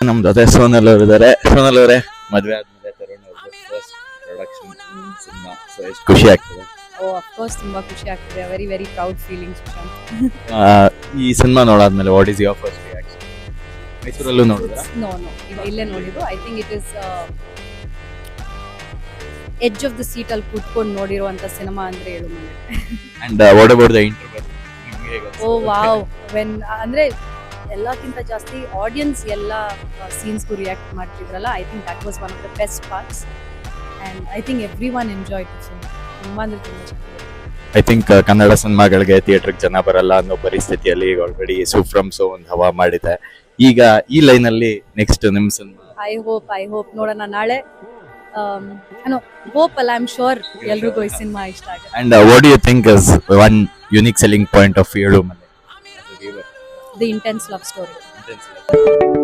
ನಮ್ ಜೊತೆ ಸೋನಲ್ ಅವರು ಇದಾರೆ. ಸೋನಲ್ ಅವರೇ ಮದ್ವೆ ಆದ್ಮೇಲೆ ತರುಣ್ ಅವ್ರದ್ದು ಎಷ್ಟು ಖುಷಿ ಆಗ್ತದೆ? ಓ ಅಫ್ಕೋರ್ಸ್ ತುಂಬಾ ಖುಷಿ ಆಗ್ತಿದೆ. ವೆರಿ ವೆರಿ ಪ್ರೌಡ್ ಫೀಲಿಂಗ್ಸ್ ಆ, ಈ cinema ನೋಡಾದ್ಮೇಲೆ what is your first reaction ಮೈಸೂರಲ್ಲೂ ನೋಡಿದ್ರ? ನೋ ನೋ ಇಲ್ಲೇ ನೋಡಿದ್ದು. I think it is edge of the seat ಅಲ್ಲಿ ಕೂತ್ಕೊಂಡು ನೋಡಿರುವಂತ ಸಿನಿಮಾ ಅಂದ್ರೆ ಹೇಳು ಮನೆ. And what about the interview oh wow when ಅಂದ್ರೆ ಎಲ್ಲಕ್ಕಿಂತ ಜಾಸ್ತಿ ಆಡಿಯನ್ಸ್ ಎಲ್ಲ ಸೀನ್ಸ್ಗೂ react ಮಾಡ್ತಿದ್ರಲ್ಲ I think that was one of the best parts and I think everyone enjoy ತುಂಬ ಅಂದ್ರೆ ತುಂಬ ಚೆನ್ನಾಗಿದೆ ಐ ಥಿಂಕ್ ಕನ್ನಡ ಸಿನಿಮಾಗಳಿಗೆ ಥಿಯೇಟರ್ಗೆ ಜನ ಬರಲ್ಲ ಅನ್ನೋ ಪರಿಸ್ಥಿತಿಯಲ್ಲಿ ಈಗ ಆಲ್ರೆಡಿ ಸುಫ್ರಮ್ ಸೊ ಒಂದು ಹವಾ ಮಾಡಿದೆ. ಈಗ ಈ ಲೈನ್ ಅಲ್ಲಿ ನೆಕ್ಸ್ಟ್ ನಿಮ್ಮ cinema I hope I hope ನೋಡೋಣ ನಾಳೆ. ಏನೋ ಹೋಪ್ ಅಲ್ಲ ಐ ಆಮ್ ಶೋರ್ ಎಲ್ರಿಗೂ ಈ ಸಿನಿಮಾ ಇಷ್ಟ ಆಗುತ್ತೆ. And what you think is one unique selling point of ಏಳು ಮನೆ The Intense Love Story. Intense love.